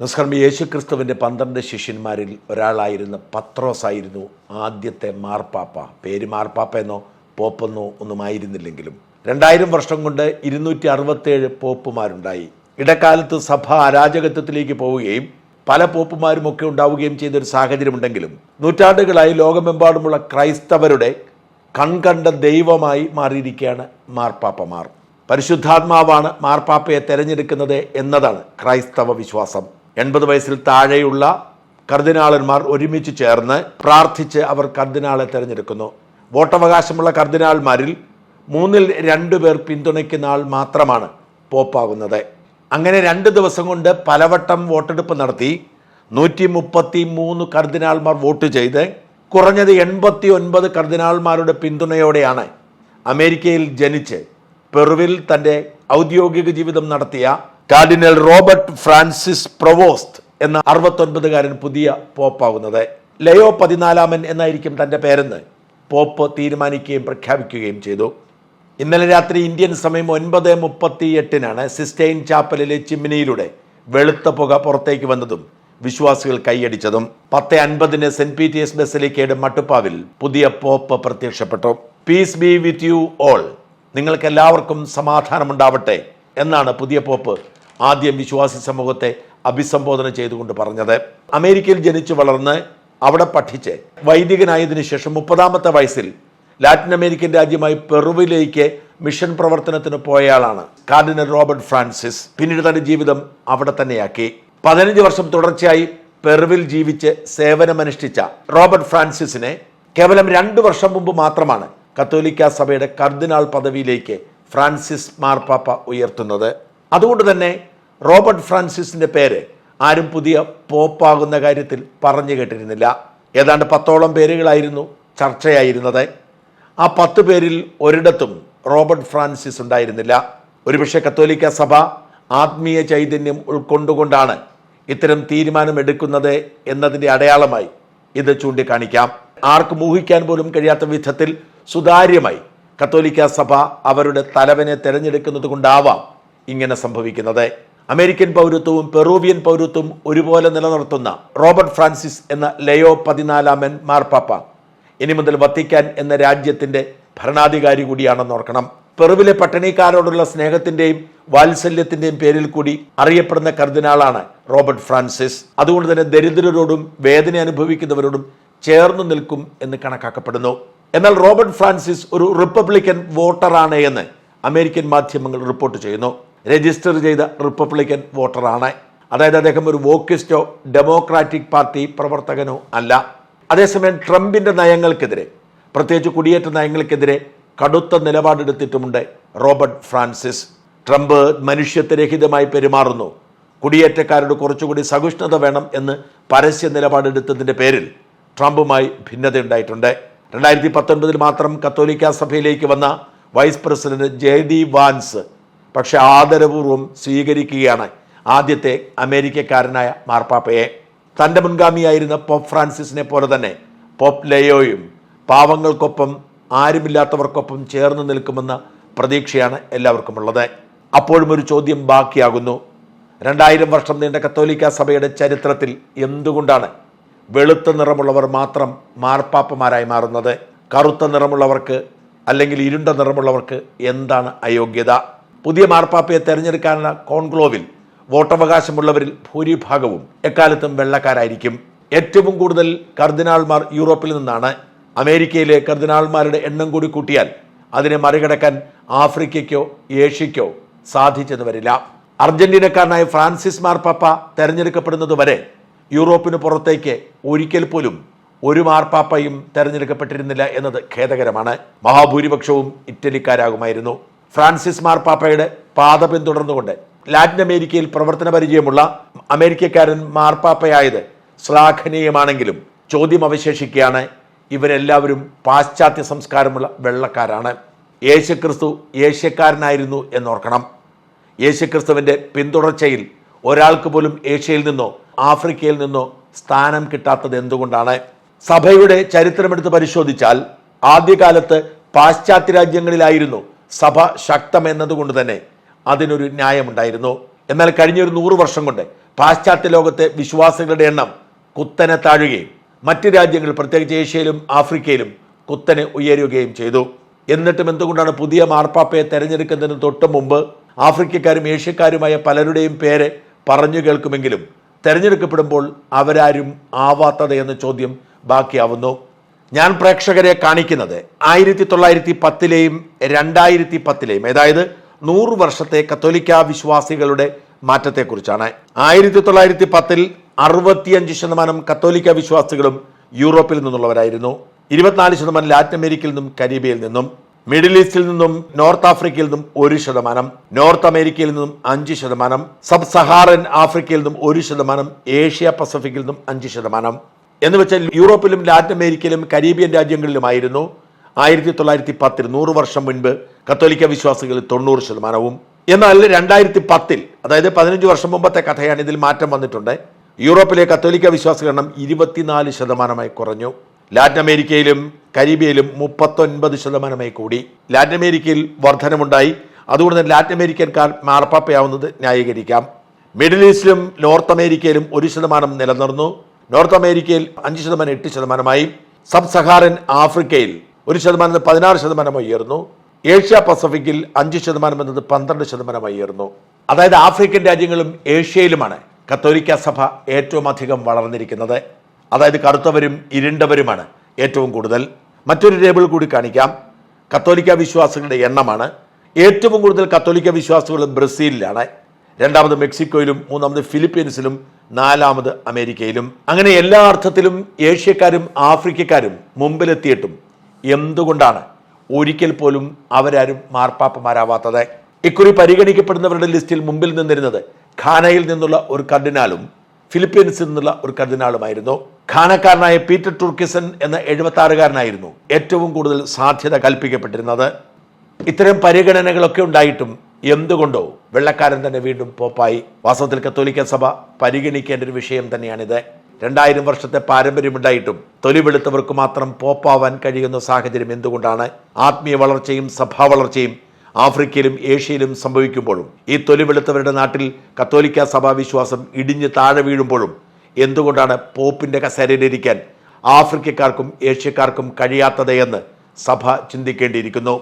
നമസ്കാരം. യേശുക്രിസ്തുവിന്റെ പന്ത്രണ്ട് ശിഷ്യന്മാരിൽ ഒരാളായിരുന്ന പത്രോസ് ആയിരുന്നു ആദ്യത്തെ മാർപ്പാപ്പ. പേര് മാർപ്പാപ്പ എന്നോ പോപ്പെന്നോ ഒന്നും ആയിരുന്നില്ലെങ്കിലും രണ്ടായിരം വർഷം കൊണ്ട് ഇരുന്നൂറ്റി അറുപത്തേഴ് പോപ്പുമാരുണ്ടായി. ഇടക്കാലത്ത് സഭ അരാജകത്വത്തിലേക്ക് പോവുകയും പല പോപ്പുമാരും ഒക്കെ ഉണ്ടാവുകയും ചെയ്ത ഒരു സാഹചര്യമുണ്ടെങ്കിലും നൂറ്റാണ്ടുകളായി ലോകമെമ്പാടുമുള്ള ക്രൈസ്തവരുടെ കൺകണ്ട ദൈവമായി മാറിയിരിക്കുകയാണ് മാർപ്പാപ്പമാർ. പരിശുദ്ധാത്മാവാണ് മാർപ്പാപ്പയെ തെരഞ്ഞെടുക്കുന്നത് എന്നതാണ് ക്രൈസ്തവ വിശ്വാസം. എൺപത് വയസ്സിൽ താഴെയുള്ള കർദിനാളന്മാർ ഒരുമിച്ച് ചേർന്ന് പ്രാർത്ഥിച്ച് അവർ കർദിനാളെ തിരഞ്ഞെടുക്കുന്നു. വോട്ടവകാശമുള്ള കർദിനാൾമാരിൽ മൂന്നിൽ രണ്ടു പേർ പിന്തുണയ്ക്കുന്ന ആൾ മാത്രമാണ് പോപ്പാകുന്നത്. അങ്ങനെ രണ്ട് ദിവസം കൊണ്ട് പലവട്ടം വോട്ടെടുപ്പ് നടത്തി നൂറ്റി മുപ്പത്തി മൂന്ന് കർദിനാൾമാർ വോട്ട് ചെയ്ത് കുറഞ്ഞത് എൺപത്തി ഒൻപത് കർദിനാൾമാരുടെ പിന്തുണയോടെയാണ് അമേരിക്കയിൽ ജനിച്ച് പെറുവിൽ തന്റെ ഔദ്യോഗിക ജീവിതം നടത്തിയ കാർഡിനൽ റോബർട്ട് ഫ്രാൻസിസ് പ്രൊവോസ്റ്റ് എന്ന അറുപത്തൊൻപതുകാരൻ പുതിയ പോപ്പാകുന്നത്. ലയോ പതിനാലാമൻ എന്നായിരിക്കും തന്റെ പേരെന്ന് പോപ്പ് തീരുമാനിക്കുകയും പ്രഖ്യാപിക്കുകയും ചെയ്തു. ഇന്നലെ രാത്രി ഇന്ത്യൻ സമയം ഒൻപത് മുപ്പത്തി എട്ടിനാണ് സിസ്റ്റൈൻ ചാപ്പലിലെ ചിമ്മിനിയിലൂടെ വെളുത്ത പുക പുറത്തേക്ക് വന്നതും വിശ്വാസികൾ കൈയടിച്ചതും. പത്ത് അൻപതിന് സെന്റ് പീറ്റേഴ്സ് ബസലിക്കയുടെ മട്ടുപ്പാവിൽ പുതിയ പോപ്പ് പ്രത്യക്ഷപ്പെട്ടു. Peace be with you all നിങ്ങൾക്ക് എല്ലാവർക്കും സമാധാനമുണ്ടാവട്ടെ എന്നാണ് പുതിയ പോപ്പ് ആദ്യം വിശ്വാസി സമൂഹത്തെ അഭിസംബോധന ചെയ്തുകൊണ്ട് പറഞ്ഞത് അമേരിക്കയിൽ ജനിച്ചു വളർന്ന് അവിടെ പഠിച്ച് വൈദികനായതിനു ശേഷം മുപ്പതാമത്തെ വയസ്സിൽ ലാറ്റിൻ അമേരിക്കൻ രാജ്യമായി പെറുവിലേക്ക് മിഷൻ പ്രവർത്തനത്തിന് പോയയാളാണ് കാർഡിനൽ റോബർട്ട് ഫ്രാൻസിസ്. പിന്നീട് തന്റെ ജീവിതം അവിടെ തന്നെയാക്കി. പതിനഞ്ച് വർഷം തുടർച്ചയായി പെറുവിൽ ജീവിച്ച് സേവനമനുഷ്ഠിച്ച റോബർട്ട് ഫ്രാൻസിസിനെ കേവലം രണ്ട് വർഷം മുമ്പ് മാത്രമാണ് കത്തോലിക്ക സഭയുടെ കർദിനാൾ പദവിയിലേക്ക് ഫ്രാൻസിസ് മാർപ്പാപ്പ ഉയർത്തുന്നത്. അതുകൊണ്ട് തന്നെ റോബർട്ട് ഫ്രാൻസിസിന്റെ പേര് ആരും പുതിയ പോപ്പാകുന്ന കാര്യത്തിൽ പറഞ്ഞു കേട്ടിരുന്നില്ല. ഏതാണ്ട് പത്തോളം പേരുകളായിരുന്നു ചർച്ചയായിരുന്നത്. ആ പത്ത് പേരിൽ ഒരിടത്തും റോബർട്ട് ഫ്രാൻസിസ് ഉണ്ടായിരുന്നില്ല. ഒരുപക്ഷെ കത്തോലിക്ക സഭ ആത്മീയ ചൈതന്യം ഉൾക്കൊണ്ടുകൊണ്ടാണ് ഇത്തരം തീരുമാനമെടുക്കുന്നത് എന്നതിന്റെ അടയാളമായി ഇത് ചൂണ്ടിക്കാണിക്കാം. ആർക്ക് ഊഹിക്കാൻ പോലും കഴിയാത്ത വിധത്തിൽ സുതാര്യമായി കത്തോലിക്ക സഭ അവരുടെ തലവനെ തെരഞ്ഞെടുക്കുന്നത് കൊണ്ടാവാം ഇങ്ങനെ സംഭവിക്കുന്നത്. അമേരിക്കൻ പൗരത്വവും പെറൂവിയൻ പൗരത്വവും ഒരുപോലെ നിലനിർത്തുന്ന റോബർട്ട് ഫ്രാൻസിസ് എന്ന ലയോ പതിനാലാമൻ മാർപ്പാപ്പ. ഇനി മുതൽ വത്തിക്കാൻ എന്ന രാജ്യത്തിന്റെ ഭരണാധികാരി കൂടിയാണെന്ന് ഓർക്കണം. പെറുവിലെ പട്ടിണിക്കാരോടുള്ള സ്നേഹത്തിന്റെയും വാത്സല്യത്തിന്റെയും പേരിൽ കൂടി അറിയപ്പെടുന്ന കർദിനാളാണ് റോബർട്ട് ഫ്രാൻസിസ്. അതുകൊണ്ട് തന്നെ ദരിദ്രരോടും വേദന അനുഭവിക്കുന്നവരോടും ചേർന്നു നിൽക്കും എന്ന് കണക്കാക്കപ്പെടുന്നു. എന്നാൽ റോബർട്ട് ഫ്രാൻസിസ് ഒരു റിപ്പബ്ലിക്കൻ വോട്ടറാണ് എന്ന് അമേരിക്കൻ മാധ്യമങ്ങൾ റിപ്പോർട്ട് ചെയ്യുന്നു. രജിസ്റ്റർ ചെയ്ത റിപ്പബ്ലിക്കൻ വോട്ടറാണ്. അതായത് അദ്ദേഹം ഒരു വോക്കിസ്റ്റോ ഡെമോക്രാറ്റിക് പാർട്ടി പ്രവർത്തകനോ അല്ല. അതേസമയം ട്രംപിന്റെ നയങ്ങൾക്കെതിരെ പ്രത്യേകിച്ച് കുടിയേറ്റ നയങ്ങൾക്കെതിരെ കടുത്ത നിലപാടെടുത്തിട്ടുമുണ്ട് റോബർട്ട് ഫ്രാൻസിസ്. ട്രംപ് മനുഷ്യത്വരഹിതമായി പെരുമാറുന്നു. കുടിയേറ്റക്കാരോട് കുറച്ചുകൂടി സഹിഷ്ണുത വേണം എന്ന് പരസ്യ നിലപാടെടുത്തതിന്റെ പേരിൽ ട്രംപുമായി ഭിന്നതയുണ്ടായിട്ടുണ്ട്. രണ്ടായിരത്തി പത്തൊൻപതിൽ മാത്രം കത്തോലിക്ക സഭയിലേക്ക് വന്ന vice president J D Vance പക്ഷെ ആദരപൂർവം സ്വീകരിക്കുകയാണ് ആദ്യത്തെ അമേരിക്കക്കാരനായ മാർപ്പാപ്പയെ. തന്റെ മുൻഗാമിയായിരുന്ന പോപ്പ് ഫ്രാൻസിസിനെ പോലെ തന്നെ പോപ്പ് ലയോയും പാവങ്ങൾക്കൊപ്പം ആരുമില്ലാത്തവർക്കൊപ്പം ചേർന്ന് നിൽക്കുമെന്ന പ്രതീക്ഷയാണ് എല്ലാവർക്കും ഉള്ളത് അപ്പോഴും ഒരു ചോദ്യം ബാക്കിയാകുന്നു. രണ്ടായിരം വർഷം നീണ്ട കത്തോലിക്ക സഭയുടെ ചരിത്രത്തിൽ എന്തുകൊണ്ടാണ് വെളുത്ത നിറമുള്ളവർ മാത്രം മാർപ്പാപ്പമാരായി മാറുന്നത്? കറുത്ത നിറമുള്ളവർക്ക് അല്ലെങ്കിൽ ഇരുണ്ട നിറമുള്ളവർക്ക് എന്താണ് അയോഗ്യത? പുതിയ മാർപ്പാപ്പയെ തെരഞ്ഞെടുക്കാനുള്ള കോൺക്ലോവിൽ വോട്ടവകാശമുള്ളവരിൽ ഭൂരിഭാഗവും എക്കാലത്തും വെള്ളക്കാരായിരിക്കും. ഏറ്റവും കൂടുതൽ കർദിനാൾമാർ യൂറോപ്പിൽ നിന്നാണ്. അമേരിക്കയിലെ കർദിനാൾമാരുടെ എണ്ണം കൂടി കൂട്ടിയാൽ അതിനെ മറികടക്കാൻ ആഫ്രിക്കയ്ക്കോ ഏഷ്യയ്ക്കോ സാധിച്ചെന്ന് വരില്ല അർജന്റീനക്കാരനായ ഫ്രാൻസിസ് മാർപ്പാപ്പ തെരഞ്ഞെടുക്കപ്പെടുന്നത് വരെ യൂറോപ്പിന് പുറത്തേക്ക് ഒരിക്കൽ പോലും ഒരു മാർപ്പാപ്പയും തെരഞ്ഞെടുക്കപ്പെട്ടിരുന്നില്ല എന്നത് ഖേദകരമാണ്. മഹാഭൂരിപക്ഷവും ഇറ്റലിക്കാരാകുമായിരുന്നു. ഫ്രാൻസിസ് മാർപ്പാപ്പയുടെ പാത പിന്തുടർന്നുകൊണ്ട് ലാറ്റിൻ അമേരിക്കയിൽ പ്രവർത്തന പരിചയമുള്ള അമേരിക്കക്കാരൻ മാർപ്പാപ്പയായത് ശ്ലാഘനീയമാണെങ്കിലും ചോദ്യം അവശേഷിക്കുകയാണ്. ഇവരെല്ലാവരും പാശ്ചാത്യ സംസ്കാരമുള്ള വെള്ളക്കാരാണ്. യേശുക്രിസ്തു ഏഷ്യക്കാരനായിരുന്നു എന്നോർക്കണം. യേശുക്രിസ്തുവിന്റെ പിന്തുടർച്ചയിൽ ഒരാൾക്ക് പോലും ഏഷ്യയിൽ നിന്നോ ആഫ്രിക്കയിൽ നിന്നോ സ്ഥാനം കിട്ടാത്തത് എന്തുകൊണ്ടാണ്? സഭയുടെ ചരിത്രമെടുത്ത് പരിശോധിച്ചാൽ ആദ്യകാലത്ത് പാശ്ചാത്യ രാജ്യങ്ങളിലായിരുന്നു സഭ ശക്തമെന്നതുകൊണ്ട് തന്നെ അതിനൊരു ന്യായമുണ്ടായിരുന്നു. എന്നാൽ കഴിഞ്ഞൊരു നൂറ് വർഷം കൊണ്ട് പാശ്ചാത്യ ലോകത്തെ വിശ്വാസികളുടെ എണ്ണം കുത്തനെ താഴുകയും മറ്റ് രാജ്യങ്ങൾ പ്രത്യേകിച്ച് ഏഷ്യയിലും ആഫ്രിക്കയിലും കുത്തനെ ഉയരുകയും ചെയ്തു. എന്നിട്ടും എന്തുകൊണ്ടാണ് പുതിയ മാർപ്പാപ്പയെ തെരഞ്ഞെടുക്കുന്നതിന് തൊട്ട് മുമ്പ് ആഫ്രിക്കക്കാരും ഏഷ്യക്കാരുമായ പലരുടെയും പേര് പറഞ്ഞു കേൾക്കുമെങ്കിലും തെരഞ്ഞെടുക്കപ്പെടുമ്പോൾ അവരാരും ആവാത്തത് എന്ന ചോദ്യം ബാക്കിയാവുന്നു. ഞാൻ പ്രേക്ഷകരെ കാണിക്കുന്നത് ആയിരത്തി തൊള്ളായിരത്തി പത്തിലെയും രണ്ടായിരത്തി പത്തിലെയും അതായത് നൂറ് വർഷത്തെ കത്തോലിക്ക വിശ്വാസികളുടെ മാറ്റത്തെക്കുറിച്ചാണ്. ആയിരത്തി തൊള്ളായിരത്തി പത്തിൽ അറുപത്തിയഞ്ച് ശതമാനം കത്തോലിക്ക വിശ്വാസികളും യൂറോപ്പിൽ നിന്നുള്ളവരായിരുന്നു. ഇരുപത്തിനാല് ശതമാനം ലാറ്റിൻ അമേരിക്കയിൽ നിന്നും കരീബിയയിൽ നിന്നും മിഡിൽ ഈസ്റ്റിൽ നിന്നും നോർത്ത് ആഫ്രിക്കയിൽ നിന്നും ഒരു ശതമാനം നോർത്ത് അമേരിക്കയിൽ നിന്നും അഞ്ച് ശതമാനം സബ് സഹാറൻ ആഫ്രിക്കയിൽ നിന്നും ഒരു ശതമാനം ഏഷ്യ പസഫിക്കിൽ നിന്നും അഞ്ച് ശതമാനം. എന്ന് വെച്ചാൽ യൂറോപ്പിലും ലാറ്റിൻ അമേരിക്കയിലും കരീബിയൻ രാജ്യങ്ങളിലുമായിരുന്നു. ആയിരത്തി തൊള്ളായിരത്തി പത്തിൽ നൂറ് വർഷം മുൻപ് കത്തോലിക്ക വിശ്വാസികളിൽ തൊണ്ണൂറ് ശതമാനവും. എന്നാൽ രണ്ടായിരത്തി പത്തിൽ അതായത് പതിനഞ്ച് വർഷം മുമ്പത്തെ കഥയാണ് ഇതിൽ മാറ്റം വന്നിട്ടുണ്ട്. യൂറോപ്പിലെ കത്തോലിക്ക എണ്ണം ഇരുപത്തിനാല് ശതമാനമായി കുറഞ്ഞു. ലാറ്റിൻ അമേരിക്കയിലും കരീബിയയിലും മുപ്പത്തൊൻപത് ശതമാനമായി കൂടി. ലാറ്റിൻ അമേരിക്കയിൽ വർധനമുണ്ടായി. അതുകൊണ്ട് തന്നെ ലാറ്റിൻ അമേരിക്കൻകാർ മാർപ്പാപ്പയാവുന്നത് ന്യായീകരിക്കാം. മിഡിൽ ഈസ്റ്റിലും നോർത്ത് അമേരിക്കയിലും ഒരു ശതമാനം നിലനിർന്നു. നോർത്ത് അമേരിക്കയിൽ അഞ്ച് ശതമാനം എട്ട് ശതമാനമായി. സബ് സഹാറൻ ആഫ്രിക്കയിൽ ഒരു ശതമാനം പതിനാറ് ശതമാനമായി ഉയർന്നു. ഏഷ്യ പസഫിക്കിൽ അഞ്ച് ശതമാനം എന്നത് പന്ത്രണ്ട് ശതമാനമായി ഉയർന്നു. അതായത് ആഫ്രിക്കൻ രാജ്യങ്ങളും ഏഷ്യയിലുമാണ് കത്തോലിക്ക സഭ ഏറ്റവും അധികം വളർന്നിരിക്കുന്നത്. അതായത് കറുത്തവരും ഇരുണ്ടവരുമാണ് ഏറ്റവും കൂടുതൽ. മറ്റൊരു ടേബിൾ കൂടി കാണിക്കാം. കത്തോലിക്ക വിശ്വാസികളുടെ എണ്ണമാണ്. ഏറ്റവും കൂടുതൽ കത്തോലിക്ക വിശ്വാസികൾ ബ്രസീലിലാണ്. രണ്ടാമത് മെക്സിക്കോയിലും മൂന്നാമത് ഫിലിപ്പീൻസിലും നാലാമത് അമേരിക്കയിലും. അങ്ങനെ എല്ലാ അർത്ഥത്തിലും ഏഷ്യക്കാരും ആഫ്രിക്കക്കാരും മുമ്പിലെത്തിയിട്ടും എന്തുകൊണ്ടാണ് ഒരിക്കൽ പോലും അവരാരും മാർപ്പാപ്പമാരാവാത്തത്? ഇക്കുറി പരിഗണിക്കപ്പെടുന്നവരുടെ ലിസ്റ്റിൽ മുമ്പിൽ നിന്നിരുന്നത് ഖാനയിൽ നിന്നുള്ള ഒരു കർദിനാലും ഫിലിപ്പീൻസിൽ നിന്നുള്ള ഒരു കർദിനാളുമായിരുന്നു. ഖാനക്കാരനായ പീറ്റർ ടുർക്കിസൺ എന്ന എഴുപത്തി ആറുകാരനായിരുന്നു ഏറ്റവും കൂടുതൽ സാധ്യത കൽപ്പിക്കപ്പെട്ടിരുന്നത്. ഇത്തരം പരിഗണനകളൊക്കെ ഉണ്ടായിട്ടും എന്തുകൊണ്ടോ വെള്ളക്കാരൻ തന്നെ വീണ്ടും പോപ്പായി. വാസ്തവത്തിൽ കത്തോലിക്ക സഭ പരിഗണിക്കേണ്ട ഒരു വിഷയം തന്നെയാണിത്. രണ്ടായിരം വർഷത്തെ പാരമ്പര്യമുണ്ടായിട്ടും തൊലി വെളുത്തവർക്ക് മാത്രം പോപ്പാവാൻ കഴിയുന്ന സാഹചര്യം എന്തുകൊണ്ടാണ്? ആത്മീയ വളർച്ചയും സഭാ വളർച്ചയും ആഫ്രിക്കയിലും ഏഷ്യയിലും സംഭവിക്കുമ്പോഴും ഈ തൊലി വെളുത്തവരുടെ നാട്ടിൽ കത്തോലിക്ക സഭാ വിശ്വാസം ഇടിഞ്ഞ് താഴെ വീഴുമ്പോഴും എന്തുകൊണ്ടാണ് പോപ്പിന്റെ കസേരയിലിരിക്കാൻ ആഫ്രിക്കക്കാർക്കും ഏഷ്യക്കാർക്കും കഴിയാത്തത് എന്ന് സഭ ചിന്തിക്കേണ്ടിയിരിക്കുന്നു.